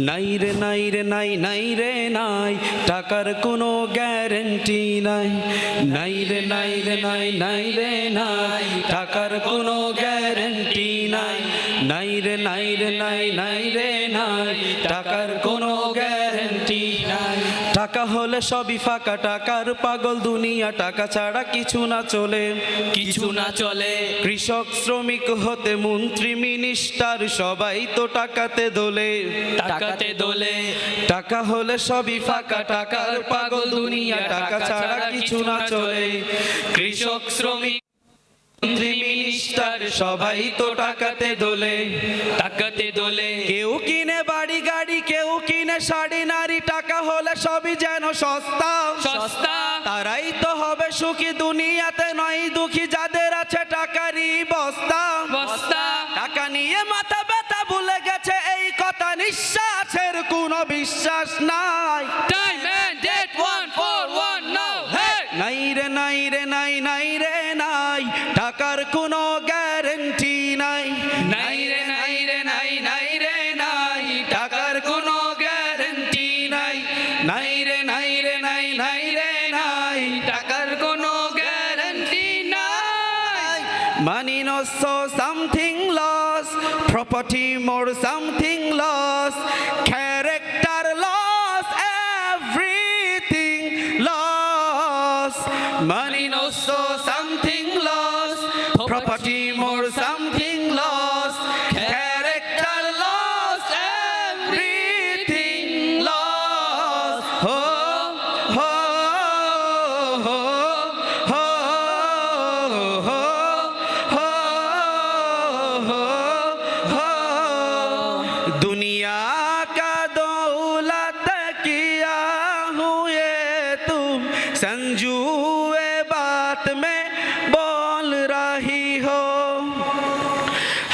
নাই রে নাই রে নাই নাই রে নাই টাকার কোনো গ্যারেন্টি নাই নাই রে নাই রে নাই নাই রে নাই টাকার কোনো গ্যারেন্টি নাই নাই রে নাই রে নাই নাই রে নাই টাকার কোনো গ্যারেন্টি নাই টাকা হলে সবই ফাঁকা টাকার পাগল দুনিয়া টাকা ছাড়া কিছু না চলে। কিছু না চলে। কৃষক শ্রমিক হতে মন্ত্রী মিনিস্টার সবাই তো টাকাতে দোলে। টাকাতে দোলে। টাকা হলে সবই ফাঁকা টাকার পাগল দুনিয়া টাকা ছাড়া কিছু না চলে। কৃষক শ্রমিক মিনিস্টার সবাই তো টাকাতে দোলে। টাকাতে দোলে। কেউ কিনে বাড়ি শাড়ি নারী টাকা হলে সবই যেন সস্তা। সস্তা। তারাই তো হবে সুখী দুনিয়াতে নয় দুঃখী যাদের আছে টাকারই বস্তা। বস্তা। টাকা নিয়ে মাথা ব্যথা ভুলে গেছে এই কথা নিঃশ্বাসের কোনো বিশ্বাস নাই। Money no so something lost, property more something lost, character lost, everything lost. Money no so something lost, property more संजुए बात में बोल रही हो।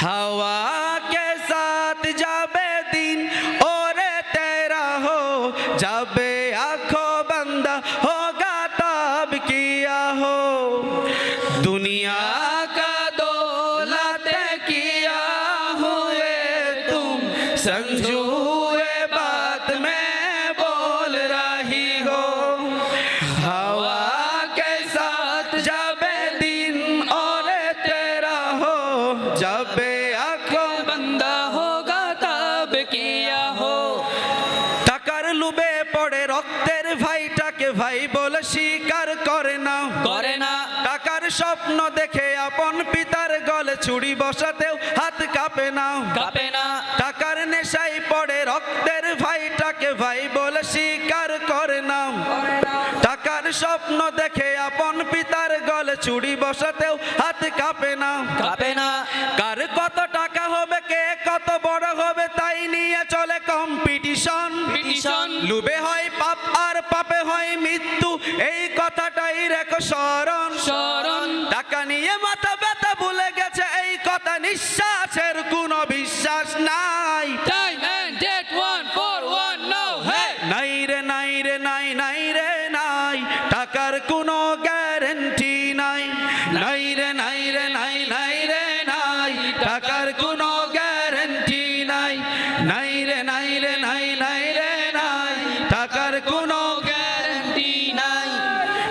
हवा के साथ जाबे दिन और तेरा हो। जाबे आँखों बंद होगा तब किया हो। दुनिया का दौलत किया हुए तुम संजुए রক্তের ভাইটাকে ভাই বলে স্বীকার করে না। করে না। টাকার স্বপ্ন দেখে আপন পিতার গলে ছুরি বসাতেও হাত কাঁপে না। কাঁপে না। টাকার নেশাই পড়ে রক্তের ভাইটাকে ভাই বলে স্বীকার করে না। টাকার স্বপ্ন দেখে আপন পিতার গলে চুড়ি বসাতেও হাত কাঁপে না। কাঁপে না। কার কত Competition। লুবে হয় পাপ আর পাপে হয় মৃত্যু এই কথাটাই রেখো স্মরণ। স্মরণ। টাকা নিয়ে মাথা ব্যথা ভুলে গেছে এই কথা নিঃশ্বাসের কোনো বিশ্বাস নাই।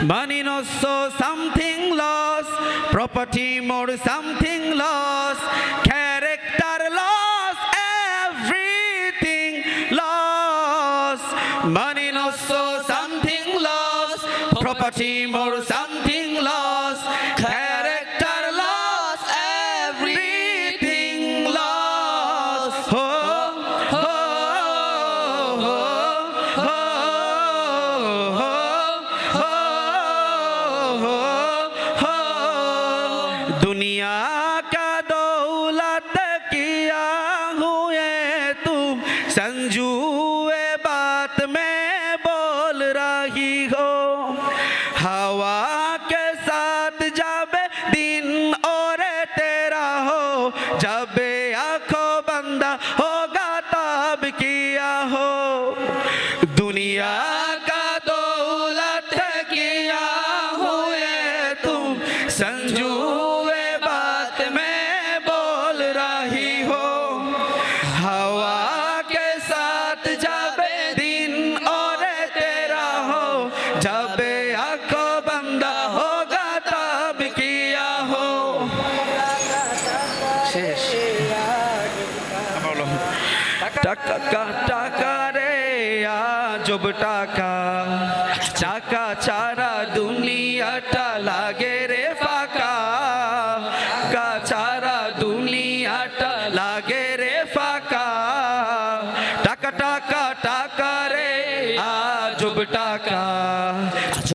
So something lost, property more something lost, character lost, everything lost. Money no so something lost, property more something दुनिया का दौलत किया हुए तुम। संजुए बात में बोल रही हो। हवा के साथ जब दिन और तेरा हो, जब आँखों बंदा होगा तब किया हो। दुनिया का जब आखो बंदा होगा तब किया हो शेष টাকা টাকা রে আজব টাকা টাকা চারা